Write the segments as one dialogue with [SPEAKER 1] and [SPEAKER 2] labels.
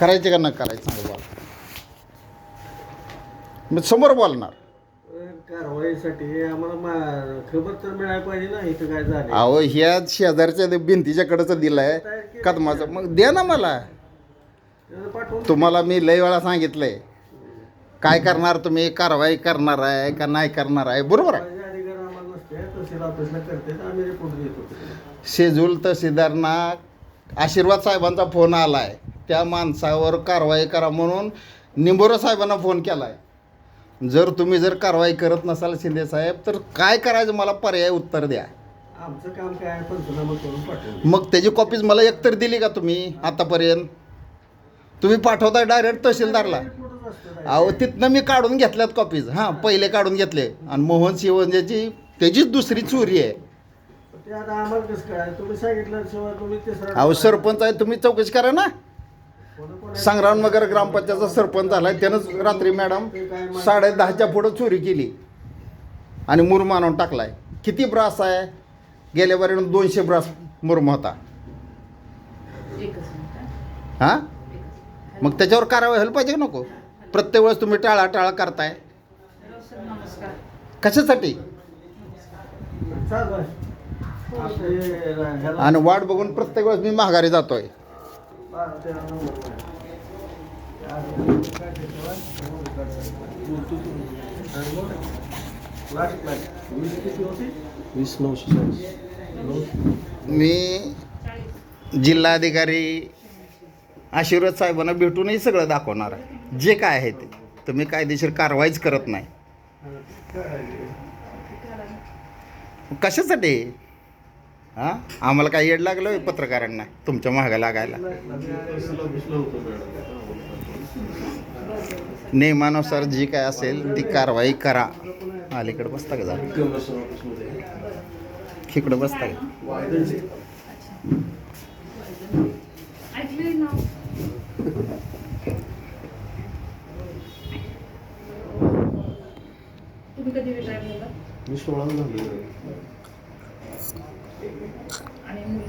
[SPEAKER 1] करायचे का न करायचं बोला मी समोर बोलणार.
[SPEAKER 2] कारवाईसाठी आम्हाला मा- खबर तर मिळायला पाहिजे ना इथं काय झालं
[SPEAKER 1] अहो ह्या शेजारच्या ते भिंतीच्याकडचं दिलंय. कदमाचं. मग द्या ना मला.
[SPEAKER 2] पाठवून
[SPEAKER 1] तुम्हाला मी लय वेळा सांगितलंय. काय करणार तुम्ही? कारवाई करणार आहे का नाही करणार आहे? बरोबर आहे.
[SPEAKER 2] माझे अधिकार आम्हाला नसते तहसील ऑफिसला करते तर आम्ही रिपोर्ट देतो.
[SPEAKER 1] शेजूल तहसीलदारना आशीर्वाद साहेबांचा फोन आलाय. त्या माणसावर कारवाई करा म्हणून निंबोरा साहेबांना फोन केलाय. जर तुम्ही जर कारवाई करत नसाल शिंदे साहेब तर काय करायचं मला पर्याय उत्तर द्या.
[SPEAKER 2] आमचं काम काय आहे? पंचनामा करून पाठवलं
[SPEAKER 1] मग त्याची कॉपीज मला एकतर दिली का तुम्ही आतापर्यंत? तुम्ही पाठवताय डायरेक्ट तहसीलदारला. अहो तिथनं मी काढून घेतल्यात कॉपीज हां पहिले काढून घेतले. आणि मोहन शिवंजेची त्याचीच दुसरी चोरी आहे. अहो सरपंच आहे तुम्ही चौकशी करा ना. संग्रामनगर ग्रामपंचायतचा सरपंच झालाय. त्यानंच रात्री मॅडम साडे दहाच्या पुढं चोरी केली आणि मुरम आणून टाकलाय. किती ब्रास आहे? गेल्या बारीनं दोनशे ब्रास मुरम होता हां? मग त्याच्यावर कारवाई व्हायला पाहिजे का नको? प्रत्येक वेळेस तुम्ही टाळा टाळा करताय. कशासाठी?
[SPEAKER 2] आहे.
[SPEAKER 1] आणि वाट बघून प्रत्येक वेळेस मी माघारी जातोय.
[SPEAKER 2] वीस नऊशे चाळीस
[SPEAKER 1] मी जिल्हाधिकारी आशीर्वाद साहेबांना भेटूनही सगळं दाखवणार आहे. जे काय आहे ते. तुम्ही कायदेशीर कारवाईच करत नाही. कशासाठी? हां? आम्हाला काय येड लागलं पत्रकारांना तुमच्या मागं लागायला. नियमानुसार जी काय असेल ती कारवाई करा. अलीकडे बसता का जरा? इकडं बसता का?
[SPEAKER 3] ऐकलंय ना तुम्ही कधी रिटायर झाला
[SPEAKER 2] मी सोळा झालो.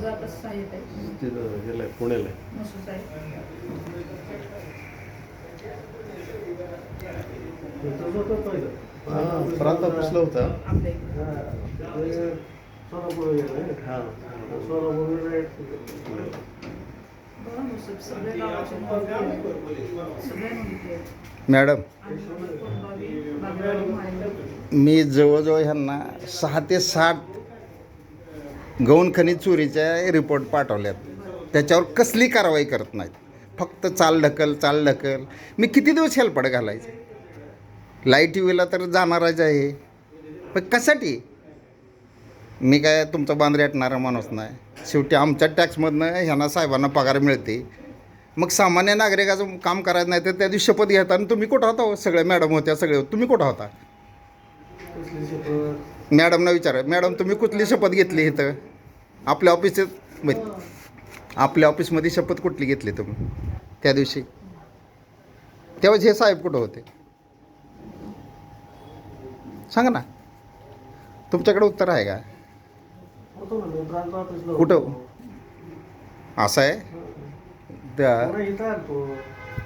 [SPEAKER 3] आता साहेब आहे
[SPEAKER 2] तिथं पुण्याला होतं.
[SPEAKER 4] प्रांत
[SPEAKER 3] आपल्या इकडे
[SPEAKER 2] हा.
[SPEAKER 3] सगळ्या गावाचे आहेत. सगळ्या आहेत
[SPEAKER 1] मॅडम मी जवळजवळ ह्यांना सहा ते सात गौण खनिज चोरीच्या रिपोर्ट पाठवल्यात. त्याच्यावर कसली कारवाई करत नाहीत. फक्त चाल ढकल चाल ढकल. मी किती दिवस हेलपड घालायचे? लाइट टी व्हीला तर जाणारच आहे. पण कशासाठी? मी काय तुमचा बांधरे आटणारा माणूस नाही. शेवटी आमच्या टॅक्समधनं ह्यांना साहेबांना पगार मिळते. मग सामान्य नागरिकाचं काम करायचं नाही तर त्या दिवशी शपथ घेता आणि तुम्ही कुठं होता हो? सगळ्या मॅडम होत्या सगळे. तुम्ही कुठं होता? मॅडमना विचारा. मॅडम तुम्ही कुठली शपथ घेतली इथं? आपल्या ऑफिसच आपल्या ऑफिसमध्ये शपथ कुठली घेतली तुम्ही? त्या दिवशी. तेव्हाच हे साहेब कुठं होते? सांगा ना. तुमच्याकडे उत्तर आहे का? कुठं? असं आहे? त्या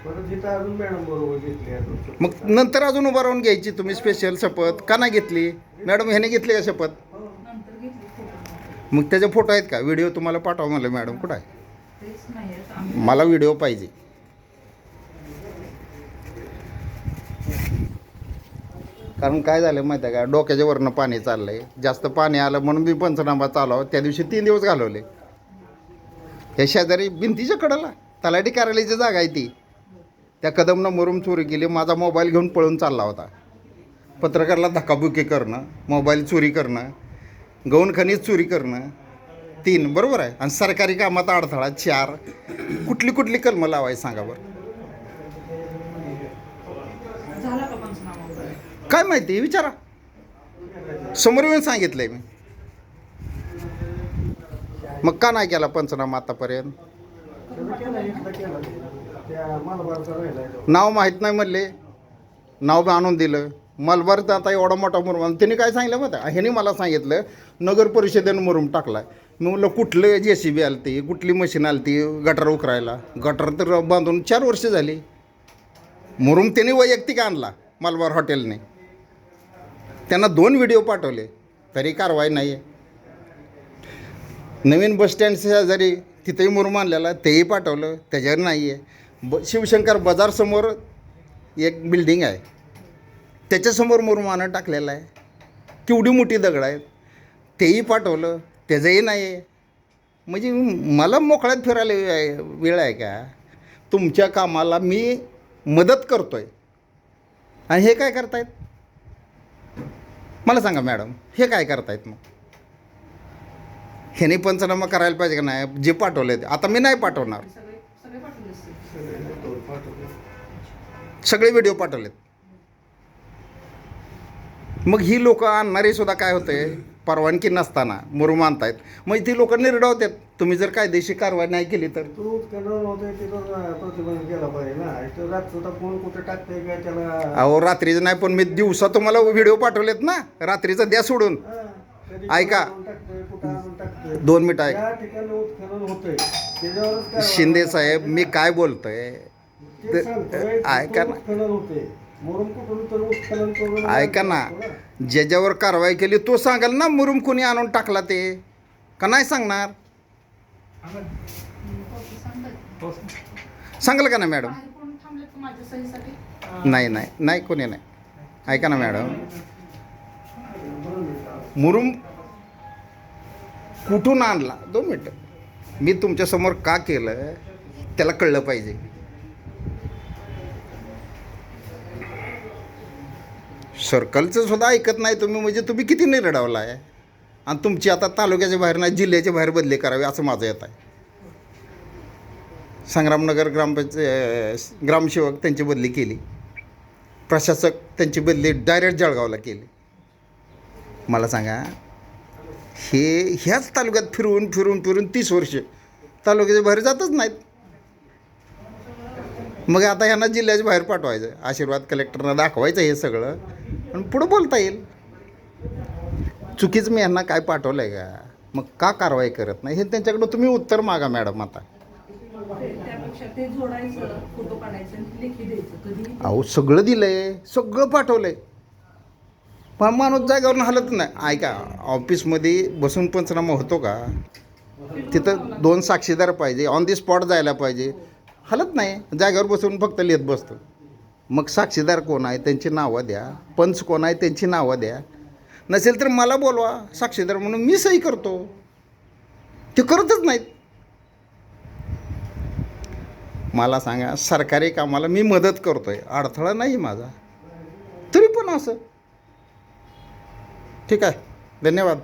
[SPEAKER 2] परत इथं अजून मॅडम बरोबर घेतली आहे.
[SPEAKER 1] मग नंतर अजून उभं राहून घ्यायची तुम्ही स्पेशल शपथ? का नाही घेतली? मॅडम ह्याने घेतली का शपथ?
[SPEAKER 3] नंतर घेतली फोटो
[SPEAKER 1] मग त्याचे फोटो आहेत का? व्हिडिओ तुम्हाला पाठवा मला मॅडम. कुठं आहे?
[SPEAKER 3] तेच नाही आहेत आम्ही.
[SPEAKER 1] मला व्हिडिओ पाहिजे. कारण काय झालं माहिती आहे का? डोक्याच्या वरनं पाणी चाललंय. जास्त पाणी आलं म्हणून मी पंचनामा चालव त्या दिवशी तीन दिवस घालवले. ह्या शेजारी भिंतीच्या कडेला तलाठी कार्यालयाची जागा आहे ती. त्या कदमनं मुरुम चोरी केली माझा मोबाईल घेऊन पळून चालला होता. पत्रकारला धक्काबुक्की करणं मोबाईल चोरी करणं गौण खनिज चोरी करणं तीन बरोबर आहे. आणि सरकारी कामात अडथळा चार कुठली कुठली कलमं लावायची सांगा बरं. काय माहिती विचारा. समोर येऊन सांगितलंय मी. मग का नाही केला पंचनामा आतापर्यंत? नाव माहीत नाही म्हणले. नाव आणून दिलं. मलबारचा आता एवढा मोठा मुरुम त्यांनी काय सांगितलं माहिती आहे? ह्याने मला सांगितलं नगर परिषदेनं मुरुम टाकला मी म्हणलं कुठलं जे सी बी आलती? कुठली मशीन आलती? गटर उकरायला. गटर तर बांधून चार वर्ष झाली. मुरुम त्याने वैयक्तिक आणला मलबार हॉटेलने. त्यांना दोन व्हिडिओ पाठवले. तरी कारवाई नाही आहे नवीन बसस्टँड शेजारी तिथेही मुरुम आणलेला तेही पाठवलं. त्याच्यावर नाही आहे ब शिवशंकर बाजारसमोर एक बिल्डिंग आहे. त्याच्यासमोर मुरमानं टाकलेलं आहे. केवढी मोठी दगड आहेत. तेही पाठवलं. त्याचंही नाही. आहे म्हणजे मला मोकळ्यात फिरायला वेळ आहे- वेळ आहे का? तुमच्या कामाला मी मदत करतो आहे आणि हे काय करतायत? मला सांगा मॅडम हे काय करतायत मग? ह्याने पंचनामा करायला पाहिजे का नाही? जे पाठवले ते आता मी नाही पाठवणार
[SPEAKER 3] सगळे सगळे पाठवले असतील
[SPEAKER 1] सगळे व्हिडिओ पाठवलेत. मग ही लोक आणणारी सुद्धा काय होते परवानगी नसताना मुरुम आणतायत. मग ती लोक निर्डवतात तुम्ही जर कायदेशीर कारवाई नाही केली तर?
[SPEAKER 2] तू प्रतिबंध केला पाहिजे ना.
[SPEAKER 1] अहो रात्रीचं नाही पण मी दिवसा तुम्हाला व्हिडिओ पाठवलेत ना. रात्रीचं द्या सोडून. ऐका. दोन मिनिटं ऐका. शिंदे साहेब मी काय बोलतोय? ऐका ना. ऐका ना. ज्याच्यावर कारवाई केली तो सांगाल ना मुरुम कुणी आणून टाकला ते? का नाही सांगणार? सांगाल का ना मॅडम? नाही नाही नाही कोणी नाही. ऐका ना मॅडम. मुरुम कुठून आणला? दोन मिनटं. मी तुमच्यासमोर का केलं त्याला कळलं पाहिजे. सर्कलचं सुद्धा ऐकत नाही तुम्ही म्हणजे तुम्ही किती निरडावला आहे आणि तुमची आता तालुक्याच्या बाहेर नाही जिल्ह्याच्या बाहेर बदली करावी असं माझं येत आहे. संग्रामनगर ग्रामपंचायत ग्रामसेवक त्यांची बदली केली. प्रशासक त्यांची बदली डायरेक्ट जळगावला केली. मला सांगा हे ह्याच तालुक्यात फिरवून फिरून फिरून तीस वर्ष तालुक्याच्या बाहेर जातच नाहीत. मग आता ह्यांना जिल्ह्याच्या बाहेर पाठवायचं आशीर्वाद कलेक्टरना दाखवायचं हे सगळं. आणि पुढं बोलता येईल. चुकीचं मी यांना काय पाठवलं आहे का? मग का कारवाई करत नाही? हे त्यांच्याकडं तुम्ही उत्तर मागा मॅडम आता. अहो सगळं दिलं आहे सगळं पाठवलं आहे पण माणूस जागेवरून हलत नाही. ऐका ऑफिसमध्ये बसून पंचनामा होतो का? तिथं दोन साक्षीदार पाहिजे. ऑन दी स्पॉट जायला पाहिजे. हलत नाही. जागेवर बसून फक्त लिहित बसतो. मग साक्षीदार कोण आहे त्यांची नावं द्या. पंच कोण आहे त्यांची नावं द्या. नसेल तर मला बोलवा. साक्षीदार म्हणून मी सही करतो. ते करतच नाहीत. मला सांगा सरकारी कामाला मी मदत करतोय. अडथळा नाही माझा. तरी पण असं. ठीक आहे. धन्यवाद.